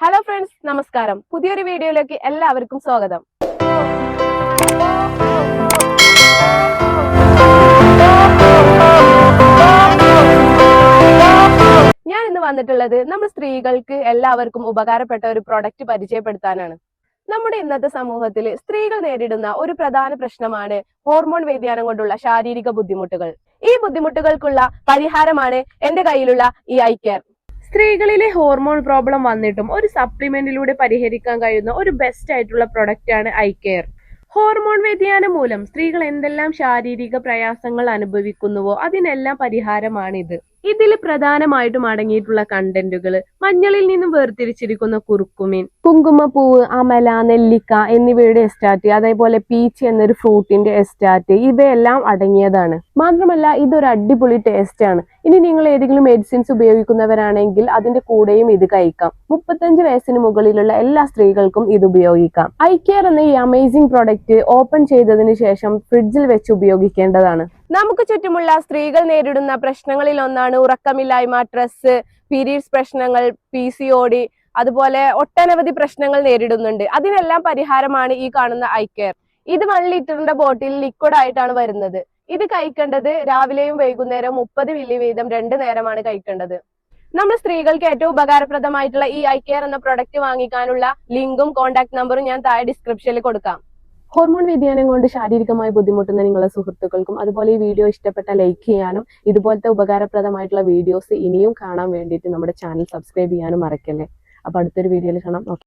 Hello friends നമസ്കാരം. പുതിയൊരു വീഡിയോയിലേക്ക് എല്ലാവർക്കും സ്വാഗതം. ഞാൻ ഇന്ന് വന്നിട്ടുള്ളത് നമ്മൾ സ്ത്രീകൾക്ക് എല്ലാവർക്കും ഉപകാരപ്പെട്ട ഒരു പ്രോഡക്റ്റ് പരിചയപ്പെടുത്താനാണ്. നമ്മുടെ ഇന്നത്തെ സമൂഹത്തിൽ സ്ത്രീകൾ നേരിടുന്ന ഒരു പ്രധാന പ്രശ്നമാണ് ഹോർമോൺ വ്യതിയാനം കൊണ്ടുള്ള ശാരീരിക ബുദ്ധിമുട്ടുകൾ. ഈ ബുദ്ധിമുട്ടുകൾക്കുള്ള പരിഹാരമാണ് എന്റെ കയ്യിലുള്ള ഈ ഐ കെയർ സ്ത്രീകളിലെ ഹോർമോൺ പ്രോബ്ലം വന്നിട്ടും ഒരു സപ്ലിമെന്റിലൂടെ പരിഹരിക്കാൻ കഴിയുന്ന ഒരു ബെസ്റ്റ് ആയിട്ടുള്ള പ്രൊഡക്റ്റ് ആണ് ഐ കെയർ ഹോർമോൺ വ്യതിയാനം മൂലം സ്ത്രീകൾ എന്തെല്ലാം ശാരീരിക പ്രയാസങ്ങൾ അനുഭവിക്കുന്നുവോ അതിനെല്ലാം പരിഹാരമാണിത്. ഇതിൽ പ്രധാനമായിട്ടും അടങ്ങിയിട്ടുള്ള കണ്ടന്റുകൾ മഞ്ഞളിൽ നിന്നും വേർതിരിച്ചിരിക്കുന്ന കുറുക്കുമീൻ കുങ്കുമപ്പൂവ് അമല നെല്ലിക്ക എന്നിവയുടെ എസ്റ്റാറ്റ് അതേപോലെ പീച്ച് എന്നൊരു ഫ്രൂട്ടിന്റെ എസ്റ്റാറ്റ് ഇവയെല്ലാം അടങ്ങിയതാണ്. മാത്രമല്ല ഇതൊരു അടിപൊളി ടേസ്റ്റ് ആണ്. ഇനി നിങ്ങൾ ഏതെങ്കിലും മെഡിസിൻസ് ഉപയോഗിക്കുന്നവരാണെങ്കിൽ അതിന്റെ കൂടെയും ഇത് കഴിക്കാം. മുപ്പത്തഞ്ച് വയസ്സിന് മുകളിലുള്ള എല്ലാ സ്ത്രീകൾക്കും ഇത് ഉപയോഗിക്കാം. ഐ കെയർ എന്ന ഈ അമേസിംഗ് പ്രൊഡക്റ്റ് ഓപ്പൺ ചെയ്തതിന് ശേഷം ഫ്രിഡ്ജിൽ വെച്ച് ഉപയോഗിക്കേണ്ടതാണ്. നമുക്ക് ചുറ്റുമുള്ള സ്ത്രീകൾ നേരിടുന്ന പ്രശ്നങ്ങളിൽ ഒന്നാണ് ഉറക്കമില്ലായ്മ ഡ്രസ് പീരീഡ്സ് പ്രശ്നങ്ങൾ പി സി അതുപോലെ ഒട്ടനവധി പ്രശ്നങ്ങൾ നേരിടുന്നുണ്ട്. അതിനെല്ലാം പരിഹാരമാണ് ഈ കാണുന്ന ഐ കെയർ ഇത് വൺ ലിറ്ററിന്റെ ബോട്ടിൽ ലിക്വിഡ് ആയിട്ടാണ് വരുന്നത്. ഇത് കഴിക്കേണ്ടത് രാവിലെയും വൈകുന്നേരവും മുപ്പത് മില്ലി വീതം രണ്ട് നേരമാണ് കഴിക്കേണ്ടത്. നമ്മൾ സ്ത്രീകൾക്ക് ഏറ്റവും ഉപകാരപ്രദമായിട്ടുള്ള ഈ ഐ കെയർ എന്ന പ്രൊഡക്റ്റ് വാങ്ങിക്കാനുള്ള ലിങ്കും കോൺടാക്ട് നമ്പറും ഞാൻ താഴെ ഡിസ്ക്രിപ്ഷനിൽ കൊടുക്കാം. ഹോർമോൺ വ്യതിയാനം കൊണ്ട് ശാരീരികമായി ബുദ്ധിമുട്ടുന്ന നിങ്ങളുടെ സുഹൃത്തുക്കൾക്കും അതുപോലെ ഈ വീഡിയോ ഇഷ്ടപ്പെട്ട ലൈക്ക് ചെയ്യാനും ഇതുപോലത്തെ ഉപകാരപ്രദമായിട്ടുള്ള വീഡിയോസ് ഇനിയും കാണാൻ വേണ്ടിയിട്ട് നമ്മുടെ ചാനൽ സബ്സ്ക്രൈബ് ചെയ്യാനും മറക്കല്ലേ? അപ്പൊ അടുത്തൊരു വീഡിയോയിൽ കാണാം.